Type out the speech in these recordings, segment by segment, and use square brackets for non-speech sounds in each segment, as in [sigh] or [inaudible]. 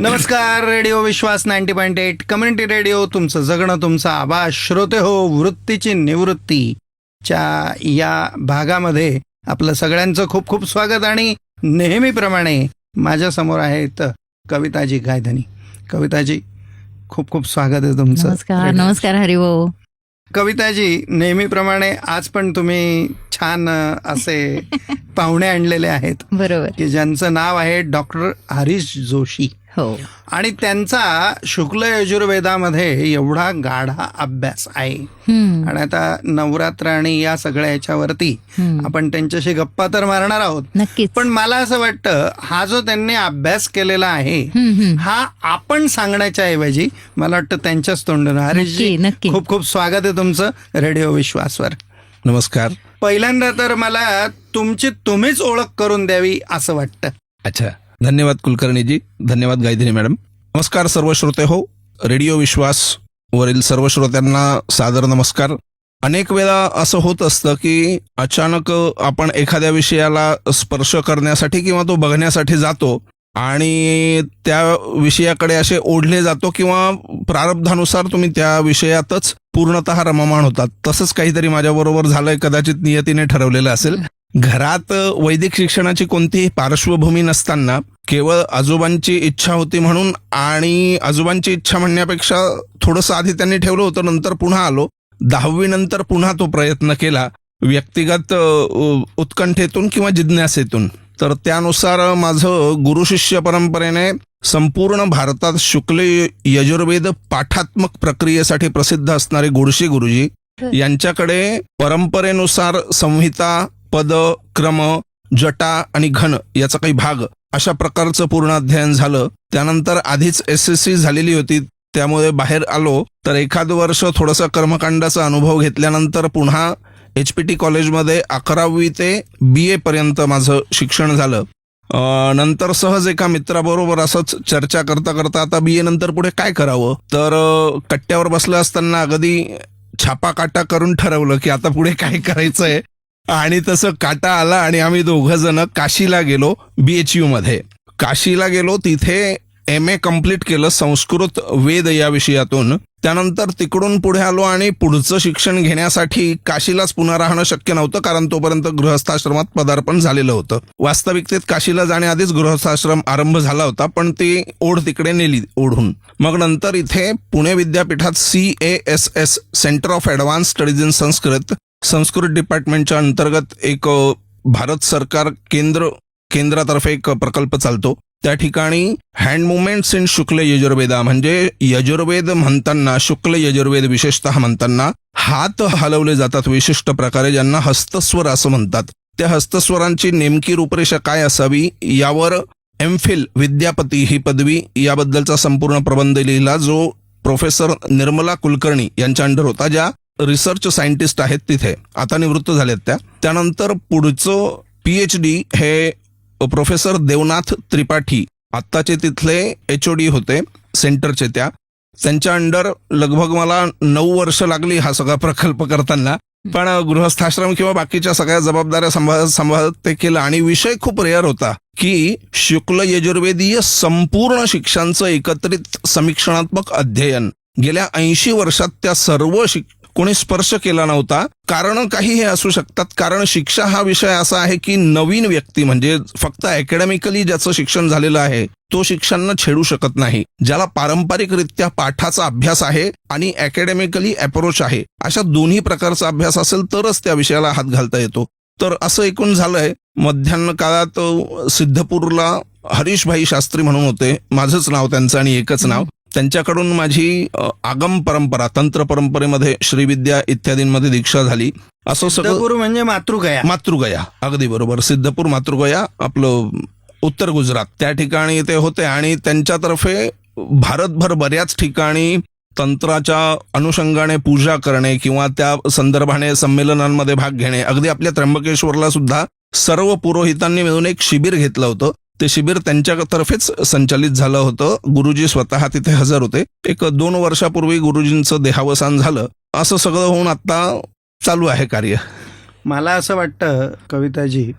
नमस्कार radio Vishwas ninety point eight community radio तुमचं जगणं तुमचा आवाज श्रोते हो वृत्तीची निवृत्ती. च्या या भागामध्ये आपलं सगळ्यांचं खूप खूप स्वागत आणि नेहमीप्रमाणे माझ्यासमोर आहेत कविताजी गायधनी. कविताजी खूप खूप स्वागत आहे तुमचं. नमस्कार नमस्कार हरिभाऊ कविताजी नेहमीप्रमाणे आज पण तुम्ही छान असे [laughs] पाहुणे आणलेले आहेत. बरोबर. की ज्यांचं नाव आहे डॉक्टर हरीश जोशी. हो. आणि त्यांचा शुक्ल यजुर्वेदामध्ये एवढा गाढा अभ्यास आहे. आणि आता नवरात्र आणि या सगळ्या ह्याच्यावरती. आपण त्यांच्याशी गप्पा तर मारणार आहोत. पण मला असं वाटतं हा जो त्यांनी अभ्यास केलेला आहे. हा आपण सांगण्याच्या ऐवजी मला वाटतं त्यांच्याच तोंडून. हरीशजी खूप खूप स्वागत आहे तुमचं रेडिओ विश्वासवर. नमस्कार. पहिल्यांदा तर मला तुमची तुम्हीच ओळख करून द्यावी असं वाटतं. अच्छा. धन्यवाद कुलकर्णीजी. धन्यवाद गायत्री मॅडम. नमस्कार सर्व श्रोते हो. रेडिओ विश्वास वरील सर्व श्रोत्यांना सादर नमस्कार. अनेक वेळा असं होत असतं की अचानक आपण एखाद्या विषयाला स्पर्श करण्यासाठी किंवा तो बघण्यासाठी जातो आणि त्या विषयाकडे असे ओढले जातो किंवा प्रारब्धानुसार तुम्ही त्या विषयातच पूर्णतः रममाण होतात. तसंच काहीतरी माझ्याबरोबर झालंय कदाचित नियतीने ठरवलेलं असेल. घरात वैदिक शिक्षणाची कोणतीही पार्श्वभूमी नसताना केवळ आजोबांची इच्छा होती म्हणून आणि आजोबांची इच्छा म्हणण्यापेक्षा थोडंसं आधी त्यांनी ठेवलं होतं नंतर पुन्हा आलो. दहावी नंतर पुन्हा तो प्रयत्न केला व्यक्तिगत उत्कंठेतून किंवा जिज्ञासेतून. तर त्यानुसार माझं गुरु शिष्य परंपरेने संपूर्ण भारतात शुक्ल यजुर्वेद पाठात्मक प्रक्रियेसाठी प्रसिद्ध असणारे गोडशे गुरुजी यांच्याकडे परंपरेनुसार संहिता पद क्रम जटा आणि घन याचा काही भाग अशा प्रकारचं पूर्ण अध्ययन झालं. त्यानंतर आधीच एस एस सी झालेली होती. त्यामुळे बाहेर आलो. तर एखाद वर्ष थोडंसं कर्मकांडाचा अनुभव घेतल्यानंतर पुन्हा एच पी टी कॉलेजमध्ये अकरावी ते बी ए पर्यंत माझं शिक्षण झालं. नंतर सहज एका मित्राबरोबर असंच चर्चा करता करता आता बी ए नंतर पुढे काय करावं? तर कट्ट्यावर बसलं असताना अगदी छापा काटा करून ठरवलं की आता पुढे काय करायचंय? आणि तसं काटा आला आणि आम्ही दोघ जण काशीला गेलो बी एच यू मध्ये. काशीला गेलो तिथे एम ए कंप्लीट केलं संस्कृत वेद या विषयातून. त्यानंतर तिकडून पुढे आलो आणि पुढचं शिक्षण घेण्यासाठी काशीलाच पुन्हा राहणं शक्य नव्हतं कारण तोपर्यंत गृहस्थाश्रमात पदार्पण झालेलं होतं. वास्तविकतेत काशीला जाण्याआधीच गृहस्थाश्रम आरंभ झाला होता पण ती ओढ तिकडे नेली ओढून. मग नंतर इथे पुणे विद्यापीठात C A S S centre of advance studies in Sanskrit Sanskrit डिपार्टमेंटच्या अंतर्गत एक भारत सरकार केंद्र केंद्रातर्फे एक प्रकल्प चालतो. त्या ठिकाणी हँड मुवमेंट्स इन शुक्ल यजुर्वेदा म्हणजे यजुर्वेद म्हणताना शुक्ल यजुर्वेद विशेषतः म्हणताना हात हलवले जातात विशिष्ट प्रकारे ज्यांना हस्तस्वर असं म्हणतात. त्या हस्तस्वरांची नेमकी रूपरेषा काय असावी यावर एमफिल विद्यापती ही पदवी याबद्दलचा संपूर्ण प्रबंध लिहिला जो प्रोफेसर निर्मला कुलकर्णी यांच्या अंडर होता ज्या रिसर्च सायंटिस्ट आहेत तिथे. आता निवृत्त झालेत त्या. त्यानंतर पुढचं पी एच डी हे प्रोफेसर देवनाथ त्रिपाठी. आत्ताचे तिथले एच ओ डी होते सेंटरचे त्या. त्यांच्या अंडर लगभग मला नऊ वर्ष लागली हा सगळा प्रकल्प करताना. पण गृहस्थाश्रम किंवा बाकीच्या सगळ्या जबाबदाऱ्या सांभाळत सांभाळत ते केलं. आणि विषय खूप रेअर होता की शुक्ल यजुर्वेदीय संपूर्ण शिक्षांचं एकत्रित समीक्षणात्मक अध्ययन. गेल्या ऐंशी वर्षात त्या सर्व शिक कोणी स्पर्श केला नव्हता. कारण काही हे असू शकतात. कारण शिक्षा हा विषय असा आहे की नवीन व्यक्ती म्हणजे फक्त अकॅडमिकली ज्याचं शिक्षण झालेलं आहे तो शिक्षण छेडू शकत नाही. ज्याला पारंपरिकरित्या पाठाचा अभ्यास आहे आणि अकॅडमिकली अप्रोच आहे अशा दोन्ही प्रकारचा अभ्यास असेल तरच त्या विषयाला हात घालता येतो. तर असं एकूण झालंय मध्यान्ह काळात सिद्धपूरला हरीशभाई शास्त्री म्हणून होते. माझंच नाव त्यांचं आणि एकच नाव. त्यांच्याकडून माझी आगम परंपरा तंत्र परंपरेमध्ये श्रीविद्या इत्यादींमध्ये दीक्षा झाली. असं सगळं सिद्धपूर म्हणजे मातृगया. मातृगया. अगदी बरोबर. सिद्धपूर मातृगया आपलं उत्तर गुजरात. त्या ठिकाणी ते होते आणि त्यांच्यातर्फे भारतभर बऱ्याच ठिकाणी तंत्राच्या अनुषंगाने पूजा करणे किंवा त्या संदर्भाने संमेलनांमध्ये भाग घेणे. अगदी आपल्या त्र्यंबकेश्वरला सुद्धा सर्व पुरोहितांनी मिळून एक शिबिर घेतलं होतं. ते शिबिर त्यांच्यातर्फेच संचालित झालं होतं. गुरुजी स्वतः तिथे हजर होते. एक दोन वर्षापूर्वी गुरुजींचं देहावसान झालं. असं सगळं होऊन आता चालू आहे कार्य. मला असं वाटतं कविताजी.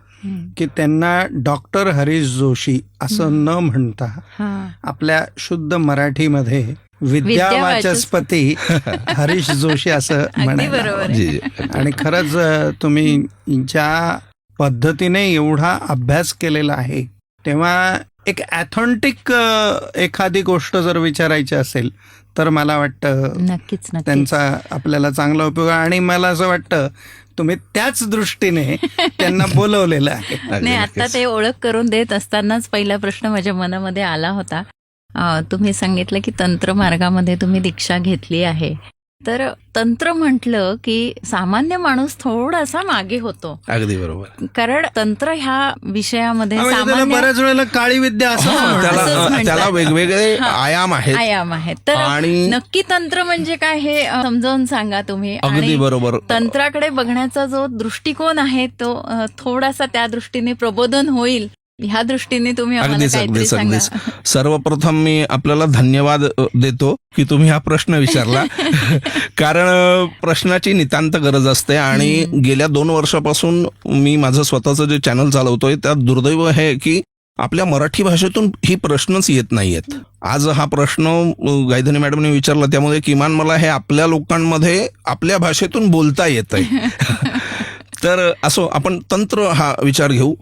की त्यांना डॉक्टर हरीश जोशी असं न म्हणता हा. आपल्या शुद्ध मराठीमध्ये विद्यावाचस्पती [laughs] हरीश जोशी असं म्हणायला आणि खरंच तुम्ही ज्या पद्धतीने एवढा अभ्यास केलेला आहे तेव्हा एक ॲथॉन्टिक एखादी गोष्ट जर विचारायची असेल तर मला वाटतं नक्कीच त्यांचा आपल्याला चांगला उपयोग आणि मला असं वाटतं तुम्ही त्याच दृष्टीने त्यांना [laughs] बोलवलेलं आहे. नाही आता. ते ओळख करून देत असतानाच पहिला प्रश्न माझ्या मनामध्ये आला होता. तुम्ही सांगितलं की तंत्र मार्गामध्ये तुम्ही दीक्षा घेतली आहे. तर तंत्र म्हटलं की सामान्य माणूस थोडासा मागे होतो. अगदी बरोबर. कारण तंत्र ह्या विषयामध्ये म्हणजे बऱ्याच वेळेला काळी विद्या असं त्याला वेगवेगळे हा. आयाम आहेत. आयाम आहेत. तर आणि नक्की तंत्र म्हणजे काय हे समजावून सांगा तुम्ही. अगदी आणि बरोबर. तंत्राकडे बघण्याचा जो दृष्टिकोन आहे तो थोडासा त्या दृष्टीने प्रबोधन होईल. ह्या दृष्टीने तुम्ही अगदीच अगदीच अगदीच. सर्वप्रथम मी आपल्याला धन्यवाद देतो की तुम्ही हा प्रश्न विचारला. [laughs] कारण प्रश्नाची नितांत गरज असते आणि गेल्या दोन वर्षापासून मी माझं स्वतःचं जे चॅनल चालवतोय त्यात दुर्दैव आहे की आपल्या मराठी भाषेतून ही प्रश्नच येत नाहीयेत. आज हा प्रश्न गायधनी मॅडमने विचारला त्यामुळे किमान मला हे आपल्या लोकांमध्ये आपल्या भाषेतून बोलता येत आहे [laughs] तर असो आपण तंत्र हा विचार घेऊ.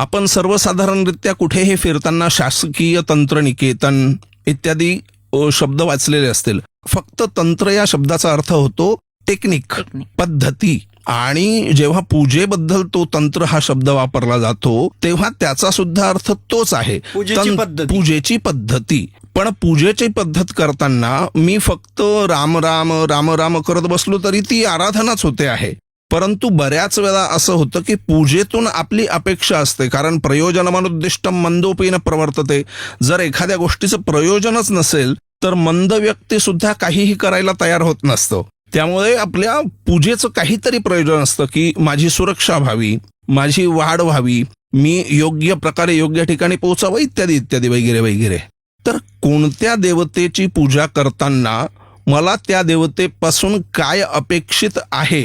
आपण सर्वसाधारणरित्या कुठेही फिरताना शासकीय तंत्र निकेतन इत्यादी शब्द वाचलेले असतील. फक्त तंत्र या शब्दाचा अर्थ होतो टेक्निक. पद्धती. आणि जेव्हा पूजेबद्दल तो तंत्र हा शब्द वापरला जातो तेव्हा त्याचा सुद्धा अर्थ तोच आहे. पूजेची पद्धती. पण पूजेची पद्धत करताना मी फक्त राम राम राम राम करत बसलो तरी ती आराधनाच होते आहे. परंतु बऱ्याच वेळा असं होतं की पूजेतून आपली अपेक्षा असते कारण प्रयोजनमनुद्दिष्टम मंदोपीनं प्रवर्तते. जर एखाद्या गोष्टीचं प्रयोजनच नसेल तर मंद व्यक्ती सुद्धा काहीही करायला तयार होत नसतं. त्यामुळे आपल्या पूजेचं काहीतरी प्रयोजन असतं की माझी सुरक्षा व्हावी माझी वाढ व्हावी मी योग्य प्रकारे योग्य ठिकाणी पोहोचावं इत्यादी इत्यादी वगैरे वगैरे. तर कोणत्या देवतेची पूजा करताना मला त्या देवतेपासून काय अपेक्षित आहे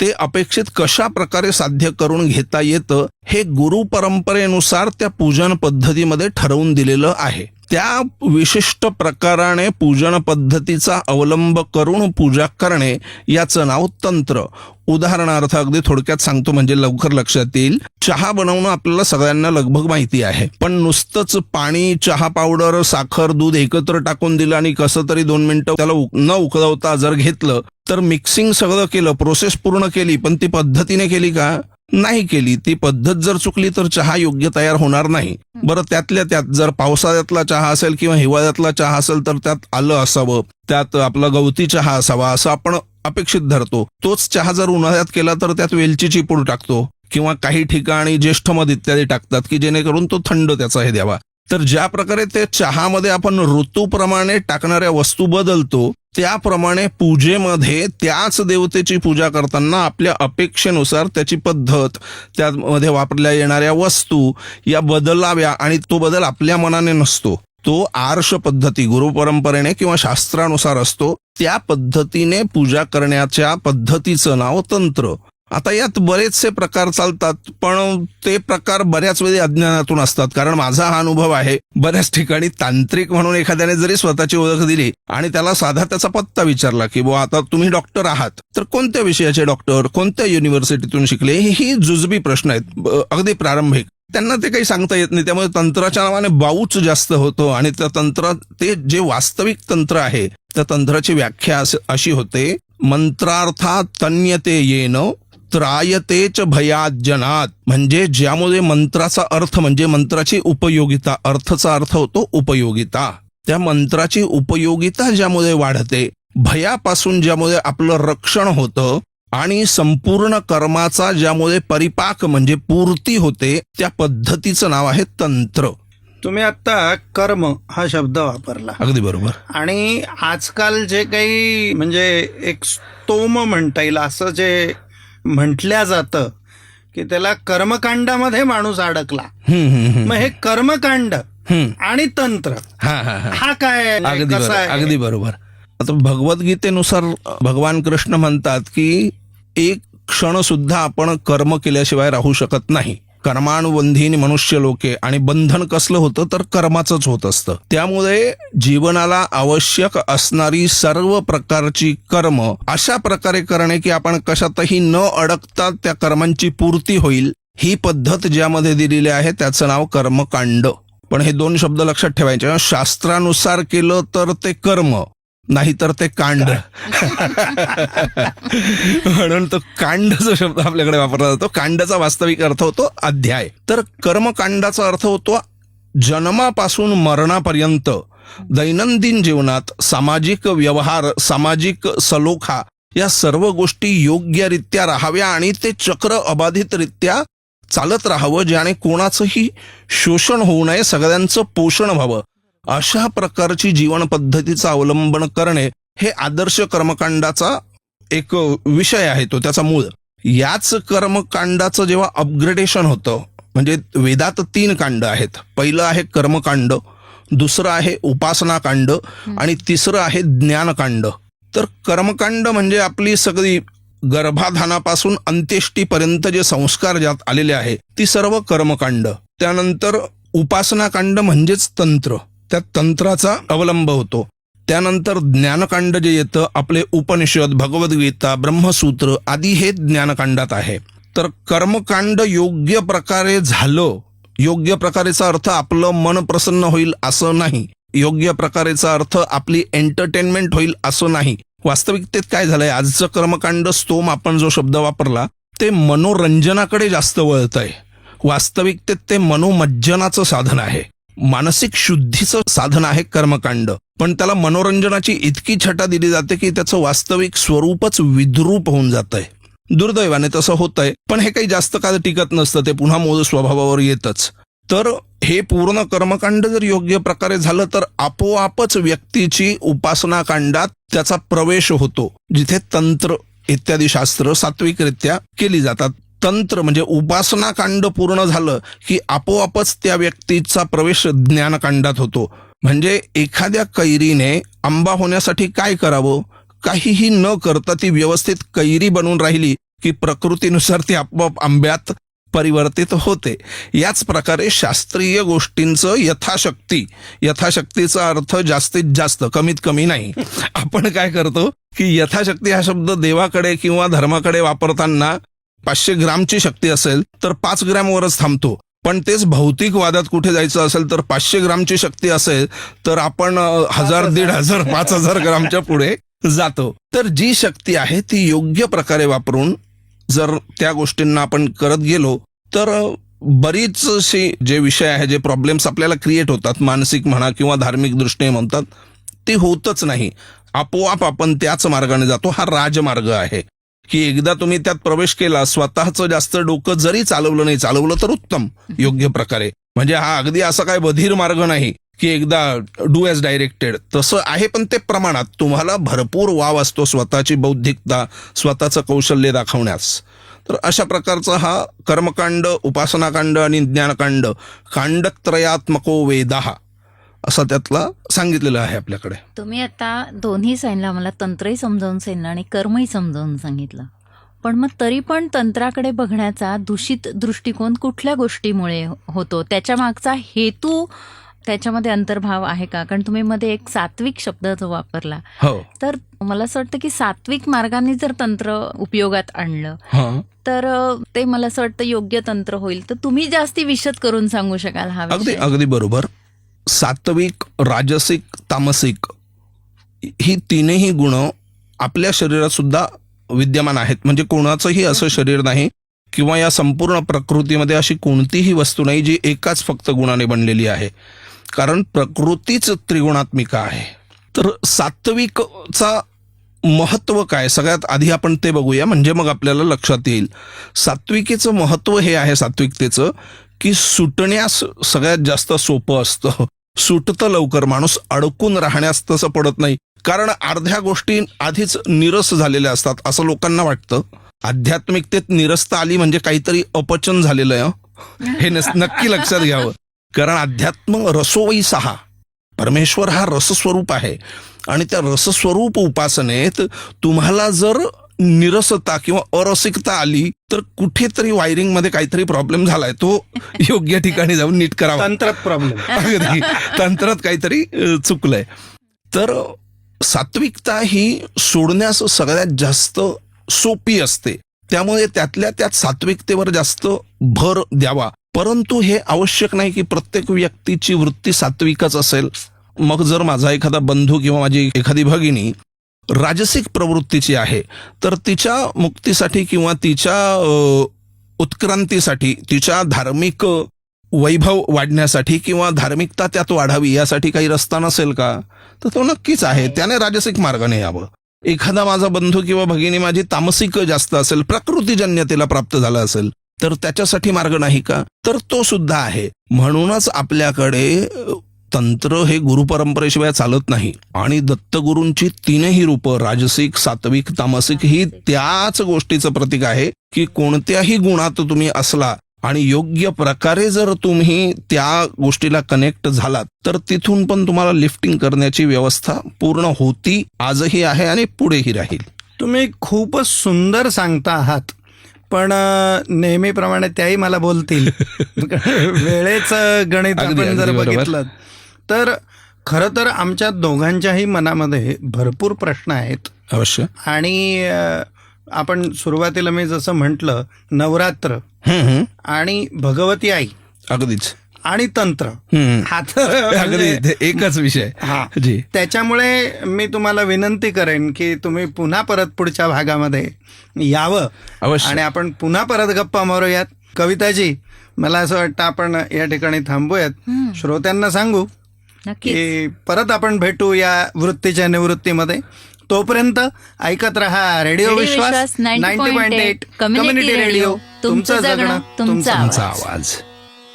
ते अपेक्षित कशा प्रकारे साध्य करून घेता येतं हे गुरु परंपरेनुसार त्या पूजन पद्धतीमध्ये ठरवून दिलेलं आहे. त्या विशिष्ट प्रकाराने पूजन पद्धतीचा अवलंब करून पूजा करणे याचं नाव तंत्र. उदाहरणार्थ अगदी थोडक्यात सांगतो म्हणजे लवकर लक्षात येईल. चहा बनवणं आपल्याला सगळ्यांना लगभग माहिती आहे. पण नुसतंच पाणी चहा पावडर साखर दूध एकत्र टाकून दिलं आणि कसं तरी दोन मिनिटं त्याला न उकळवता जर घेतलं तर मिक्सिंग सगळं केलं प्रोसेस पूर्ण केली पण ती पद्धतीने केली का? नाही केली ती पद्धत जर चुकली तर चहा योग्य तयार होणार नाही. बरं त्यातल्या त्यात जर पावसाळ्यातला चहा असेल किंवा हिवाळ्यातला चहा असेल तर त्यात आलं असावं त्यात आपला गवती चहा असावा असं आपण अपेक्षित धरतो. तोच चहा जर उन्हाळ्यात केला तर त्यात वेलचीची पूड टाकतो किंवा काही ठिकाणी ज्येष्ठ मध इत्यादी टाकतात की जेणेकरून तो थंड त्याचा हे द्यावा. तर ज्या प्रकारे ते चहामध्ये आपण ऋतूप्रमाणे टाकणाऱ्या वस्तू बदलतो त्याप्रमाणे पूजेमध्ये त्याच देवतेची पूजा करताना आपल्या अपेक्षेनुसार त्याची पद्धत त्यामध्ये वापरल्या येणाऱ्या वस्तू या बदलाव्या आणि तो बदल आपल्या मनाने नसतो. तो आर्ष पद्धती गुरुपरंपरेने किंवा शास्त्रानुसार असतो. त्या पद्धतीने पूजा करण्याच्या पद्धतीचं नाव तंत्र. आता यात बरेचसे प्रकार चालतात पण ते प्रकार बऱ्याच वेळी अज्ञानातून असतात. कारण माझा हा अनुभव आहे बऱ्याच ठिकाणी तांत्रिक म्हणून एखाद्याने जरी स्वतःची ओळख दिली आणि त्याला साधा त्याचा पत्ता विचारला की बुवा आता तुम्ही डॉक्टर आहात. तर कोणत्या विषयाचे डॉक्टर कोणत्या युनिव्हर्सिटीतून शिकले हे ही जुजबी प्रश्न आहेत अगदी प्रारंभिक. त्यांना ते काही सांगता येत नाही. त्यामुळे तंत्राच्या नावाने बाऊच जास्त होतो आणि त्या तंत्र ते जे वास्तविक तंत्र आहे त्या तंत्राची व्याख्या अशी होते मंत्रार्थात तन्यते येन त्रायतेच भयात जनात म्हणजे ज्यामुळे मंत्राचा अर्थ म्हणजे मंत्राची उपयोगिता अर्थचा अर्थ होतो उपयोगिता. त्या मंत्राची उपयोगिता ज्यामुळे वाढते भयापासून ज्यामुळे आपलं रक्षण होतं आणि संपूर्ण कर्माचा ज्यामुळे परिपाक म्हणजे पूर्ती होते त्या पद्धतीचं नाव आहे तंत्र. तुम्ही आता कर्म हा शब्द वापरला. अगदी बरोबर. आणि आजकाल जे काही म्हणजे एक स्तोम म्हणता येईल असं जे म्हटल्या जातं की त्याला कर्मकांडामध्ये माणूस अडकला. मग हे कर्मकांड. आणि तंत्र हा हा हा. हा काय अगदी बरोबर आता भगवद्गीतेनुसार भगवान कृष्ण म्हणतात की एक क्षण सुद्धा आपण कर्म केल्याशिवाय राहू शकत नाही. कर्मानुबंधीन मनुष्य लोके आणि बंधन कसलं होतं तर कर्माचंच होत असतं. त्यामुळे जीवनाला आवश्यक असणारी सर्व प्रकारची कर्म अशा प्रकारे करणे की आपण कशातही न अडकता त्या कर्मांची पूर्ती होईल. ही पद्धत ज्यामध्ये दिलेली आहे त्याचं नाव कर्मकांड. पण हे दोन शब्द लक्षात ठेवायचे. शास्त्रानुसार केलं तर ते कर्म. नाहीतर ते कांड. म्हणून तो कांड जो शब्द आपल्याकडे वापरला जातो. कांडाचा वास्तविक अर्थ होतो अध्याय. तर कर्मकांडाचा अर्थ होतो जन्मापासून मरणापर्यंत दैनंदिन जीवनात सामाजिक व्यवहार सामाजिक सलोखा या सर्व गोष्टी योग्यरित्या राहाव्या आणि ते चक्र अबाधितरित्या चालत राहावं ज्याने कोणाचंही शोषण होऊ नये सगळ्यांचं पोषण व्हावं. अशा प्रकारची जीवन पद्धतीचं अवलंबन करणे हे आदर्श कर्मकांडाचा एक विषय आहे तो त्याचा मूळ. याच कर्मकांडाचं जेव्हा अपग्रेडेशन होतं म्हणजे वेदात तीन कांड आहेत. पहिलं आहे कर्मकांड दुसरं आहे उपासनाकांड आणि तिसरं आहे ज्ञानकांड. तर कर्मकांड म्हणजे आपली सगळी गर्भाधानापासून अंत्येष्टीपर्यंत जे संस्कार ज्यात आलेले आहे ती सर्व कर्मकांड. त्यानंतर उपासनाकांड म्हणजेच तंत्र. त्या तंत्राचा अवलंब होतो. त्यानंतर ज्ञानकांड जे येतं आपले उपनिषद भगवद्गीता ब्रह्मसूत्र आदी हे ज्ञानकांडात आहे. तर कर्मकांड योग्य प्रकारे झालं योग्य प्रकारेचा अर्थ आपलं मन प्रसन्न होईल असं नाही. योग्य प्रकारेचा अर्थ आपली एंटरटेनमेंट होईल असं नाही. वास्तविकतेत काय झालंय? आजचं कर्मकांड स्तोम आपण जो शब्द वापरला ते मनोरंजनाकडे जास्त वळत आहे वास्तविकतेत ते मनोमज्जनाचं साधन आहे. मानसिक शुद्धीचं साधन आहे कर्मकांड. पण त्याला मनोरंजनाची इतकी छटा दिली जाते की त्याचं वास्तविक स्वरूपच विद्रूप होऊन जात दुर्दैवाने तसं होतंय पण हे काही जास्त काळ टिकत नसतं ते पुन्हा मूळ स्वभावावर येतच. तर हे पूर्ण कर्मकांड जर योग्य प्रकारे झालं तर आपोआपच व्यक्तीची उपासना कांडात त्याचा प्रवेश होतो जिथे तंत्र इत्यादी शास्त्र सात्विकरित्या केली जातात. तंत्र म्हणजे उपासनाकांड पूर्ण झालं की आपोआपच त्या व्यक्तीचा प्रवेश ज्ञानकांडात होतो. म्हणजे एखाद्या कैरीने आंबा होण्यासाठी काय करावं? काहीही न करता ती व्यवस्थित कैरी बनून राहिली की प्रकृतीनुसार ती आपोआप आंब्यात परिवर्तित होते. याच प्रकारे शास्त्रीय गोष्टींचं यथाशक्ती यथाशक्तीचा अर्थ जास्तीत जास्त कमीत कमी नाही. आपण काय करतो की यथाशक्ती हा शब्द देवाकडे किंवा धर्माकडे वापरताना पाचशे ग्रामची शक्ती असेल तर पाच ग्रॅमवरच थांबतो. पण तेच भौतिक वादात कुठे जायचं असेल तर पाचशे ग्रामची शक्ती असेल तर आपण हजार दीड हजार [laughs] पाच हजार ग्रामच्या पुढे जातो. तर जी शक्ती आहे ती योग्य प्रकारे वापरून जर त्या गोष्टींना आपण करत गेलो तर बरीचशी जे विषय आहे जे प्रॉब्लेम्स आपल्याला क्रिएट होतात मानसिक म्हणा किंवा धार्मिक दृष्टीने म्हणतात ते होतच नाही. आपोआप आपण त्याच मार्गाने जातो हा राजमार्ग आहे. की एकदा तुम्ही त्यात प्रवेश केला स्वतःचं जास्त डोकं जरी चालवलं नाही चालवलं तर उत्तम योग्य प्रकारे. म्हणजे हा अगदी असा काय बधीर मार्ग नाही की एकदा डू एज डायरेक्टेड. तसं आहे पण ते प्रमाणात. तुम्हाला भरपूर वाव असतो स्वतःची बौद्धिकता स्वतःचं कौशल्य दाखवण्यास. तर अशा प्रकारचा हा कर्मकांड उपासनाकांड आणि ज्ञानकांड कांडत्रयात्मको वेदाहा असं त्यातला सांगितलेलं आहे आपल्याकडे. तुम्ही आता दोन्ही सांगितलं मला तंत्रही समजावून सांगितलं आणि कर्मही समजावून सांगितलं. पण मग तरी पण तंत्राकडे बघण्याचा दूषित दृष्टिकोन कुठल्या गोष्टीमुळे होतो? त्याच्या मागचा हेतू त्याच्यामध्ये अंतर्भाव आहे का? कारण तुम्ही मध्ये एक सात्विक शब्द जो वापरला. हो. तर मला असं वाटतं की सात्विक मार्गाने जर तंत्र उपयोगात आणलं तर ते मला असं वाटतं योग्य तंत्र होईल. तर तुम्ही जास्ती विशद करून सांगू शकाल हा अगदी अगदी बरोबर. सात्विक राजसिक तामसिक ही तीनही गुण आपल्या शरीरात सुद्धा विद्यमान आहेत. म्हणजे कोणाचंही असं शरीर नाही किंवा या संपूर्ण प्रकृतीमध्ये अशी कोणतीही वस्तू नाही जी एकाच फक्त गुणाने बनलेली आहे. कारण प्रकृतीच त्रिगुणात्मिका आहे. तर सात्विकचा महत्त्व काय? सगळ्यात आधी आपण ते बघूया. म्हणजे मग आपल्याला लक्षात येईल. सात्विकेचं महत्त्व हे आहे सात्विकतेचं की सुटण्यास सगळ्यात जास्त सोपं असतं. सुटतं लवकर माणूस अडकून राहण्यास तसं पडत नाही. कारण अर्ध्या गोष्टी आधीच निरस झालेल्या असतात असं लोकांना वाटतं. आध्यात्मिकतेत निरसता आली म्हणजे काहीतरी अपचन झालेलं आहे हे. नस- नक्की लक्षात घ्यावं. कारण अध्यात्म रसोवई सहा. परमेश्वर हा रसस्वरूप आहे. आणि त्या रसस्वरूप उपासनेत तुम्हाला जर निरसता किंवा अरसिकता आली तर कुठेतरी वायरिंगमध्ये काहीतरी प्रॉब्लेम झालाय. तो योग्य ठिकाणी जाऊन नीट करावा. तंत्रात प्रॉब्लेम तंत्रात काहीतरी चुकलंय. तर सात्विकता ही सोडण्यास सगळ्यात जास्त सोपी असते. त्यामुळे त्यातल्या त्यात सात्विकतेवर जास्त भर द्यावा. परंतु हे आवश्यक नाही की प्रत्येक व्यक्तीची वृत्ती सात्विकच असेल. मग जर माझा एखादा बंधू किंवा माझी एखादी भगिनी राजसिक प्रवृत्तीची आहे तर तिच्या मुक्तीसाठी किंवा तिच्या उत्क्रांतीसाठी तिच्या धार्मिक वैभव वाढण्यासाठी किंवा धार्मिकता त्यात वाढावी यासाठी काही रस्ता नसेल का? तर तो नक्कीच आहे. त्याने राजसिक मार्गाने यावं. एखादा माझा बंधू किंवा भगिनी माझी तामसिक जास्त असेल प्रकृतीजन्यतेला प्राप्त झालं असेल तर त्याच्यासाठी मार्ग नाही का? तर तो सुद्धा आहे. म्हणूनच आपल्याकडे तंत्र हे गुरुपरंपरेशिवाय चालत नाही. आणि दत्तगुरूंची तीनही रूपं राजसिक सात्विक तामसिक ही त्याच गोष्टीचं प्रतीक आहे की कोणत्याही गुणात तुम्ही असला आणि योग्य प्रकारे जर तुम्ही त्या गोष्टीला कनेक्ट झालात तर तिथून पण तुम्हाला लिफ्टिंग करण्याची व्यवस्था पूर्ण होती आजही आहे आणि पुढेही राहील. तुम्ही खूपच सुंदर सांगता आहात. पण नेहमीप्रमाणे त्याही मला बोलतील. [laughs] वेळेचं गणित आपण जर. बघितलं तर खरं तर आमच्या दोघांच्याही मनामध्ये भरपूर प्रश्न आहेत. अवश्य. आणि आपण सुरुवातीला मी जसं म्हटलं नवरात्र. आणि भगवती आई अगदीच. आणि तंत्र. हा तर [laughs] अगदी म्हणजे- एकच विषय. हा. जी. त्याच्यामुळे मी तुम्हाला विनंती करेन की तुम्ही पुन्हा परत पुढच्या भागामध्ये यावं. अवश्य. आणि आपण पुन्हा परत गप्पा मारूयात. कविताजी मला असं वाटतं आपण या ठिकाणी थांबूयात. श्रोत्यांना सांगू की परत आपण भेटू या वृत्तीच्या निवृत्तीमध्ये. तोपर्यंत ऐकत रहा radio Vishwas Vishwas 90.8 90.8 community radio. तुमचं जगणं तुमचा आवाज.